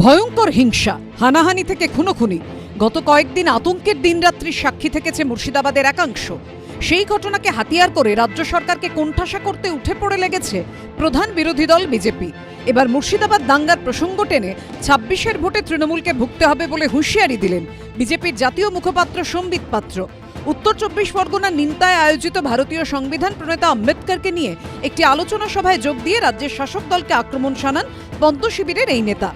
ভয়ঙ্কর হিংসা, হানাহানি থেকে খুনোখুনি। গত কয়েকদিন আতঙ্কের দিনরাত্রির সাক্ষী থেকেছে মুর্শিদাবাদের একাংশ। সেই ঘটনাকে হাতিয়ার করে রাজ্য সরকারকে কোণঠাসা করতে উঠে পড়ে লেগেছে প্রধান বিরোধী দল বিজেপি। এবার মুর্শিদাবাদ দাঙ্গার প্রসঙ্গ টেনে ছাব্বিশের ভোটে তৃণমূলকে ভুগতে হবে বলে হুঁশিয়ারি দিলেন বিজেপির জাতীয় মুখপাত্র সম্বিত পাত্র। উত্তর চব্বিশ পরগনার নিন্তায় আয়োজিত ভারতীয় সংবিধান প্রণেতা আম্বেদকরকে নিয়ে একটি আলোচনা সভায় যোগ দিয়ে রাজ্যের শাসক দলকে আক্রমণ শানান পদ্ম শিবিরের এই নেতা।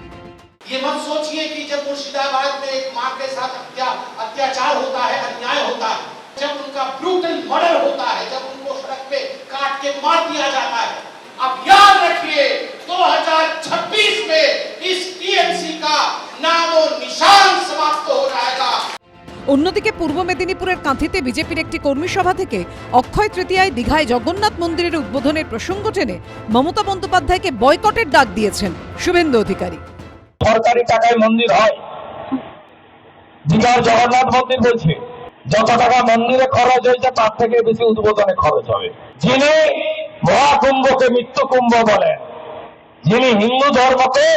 ये मत सोचिए कि जब मुर्शिदाबाद में एक माँ के साथ अत्या, अत्याचार होता है अन्याय होता है जब उनका ब्रूटल मर्डर होता है जब उनको सड़क पे काट के मार दिया जाता है अब याद रखिए 2026 में इस टीएमसी का नाम और निशान समाप्त हो जाएगा অন্যদিকে পূর্ব মেদিনীপুরের কাঁথিতে বিজেপির একটি কর্মী সভা থেকে অক্ষয় তৃতীয়ায় দীঘায় জগন্নাথ মন্দিরের উদ্বোধনের প্রসঙ্গ টেনে মমতা বন্দ্যোপাধ্যায়কে বয়কটের ডাক দিয়েছেন শুভেন্দু অধিকারী সরকারি টাকায় মন্দির হয়। দীঘার জগন্নাথ মন্দির বলছে, যত টাকা মন্দিরে খরচ হয়েছে, তার থেকে বেশি উদ্বোধনে খরচ হবে। যিনি মহাকুম্ভকে মৃত্যু কুম্ভ বলেন, যিনি হিন্দু ধর্মকে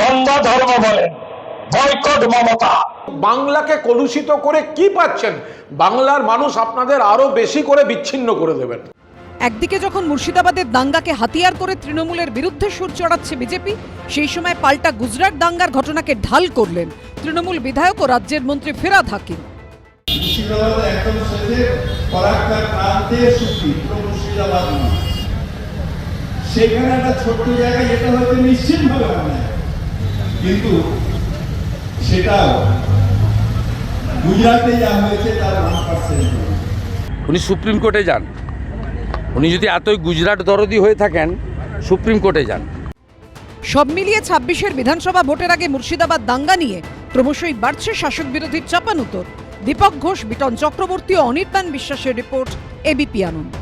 বন্ধ ধর্ম বলেন বয়কট মমতা। বাংলাকে কলুষিত করে কি পাচ্ছেন? বাংলার মানুষ আপনাদের আরও বেশি করে বিচ্ছিন্ন করে দেবেন। একদিকে যখন মুর্শিদাবাদের দাঙ্গাকে হাতিয়ার করে তৃণমূলের বিরুদ্ধে সুর চড়াচ্ছে বিজেপি সেই সময় পাল্টা গুজরাট দাঙ্গার ঘটনাকে ঢাল করলেন তৃণমূল বিধায়ক ও রাজ্যের মন্ত্রী ফেরাদ হাকিম। সেখানে একটা ছোট্ট জায়গায় যেটা হয়তো নিশ্চিতভাবে অন্যায় কিন্তু সেটাও গুজরাটে যা হয়েছে তার ওয়ান পার্সেন্ট উনি সুপ্রিম কোর্টে যান। উনি যদি এতই গুজরাট দরদি হয়ে থাকেন সুপ্রিম কোর্টে যান। সব মিলিয়ে ছাব্বিশের বিধানসভা ভোটের আগে মুর্শিদাবাদ দাঙ্গা নিয়ে ক্রমশই বাড়ছে শাসক বিরোধীর চাপানুতর। দীপক ঘোষ বিটন চক্রবর্তী ও অনির্বাণ বিশ্বাসের রিপোর্ট এবিপি আনন্দ।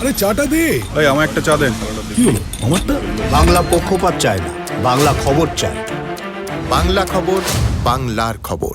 আরে চাটা দে। এই আমার একটা চা দেন। কি হলো? আমারটা? বাংলা পক্ষপাত চায় না বাংলা খবর চায়। বাংলা খবর বাংলার খবর।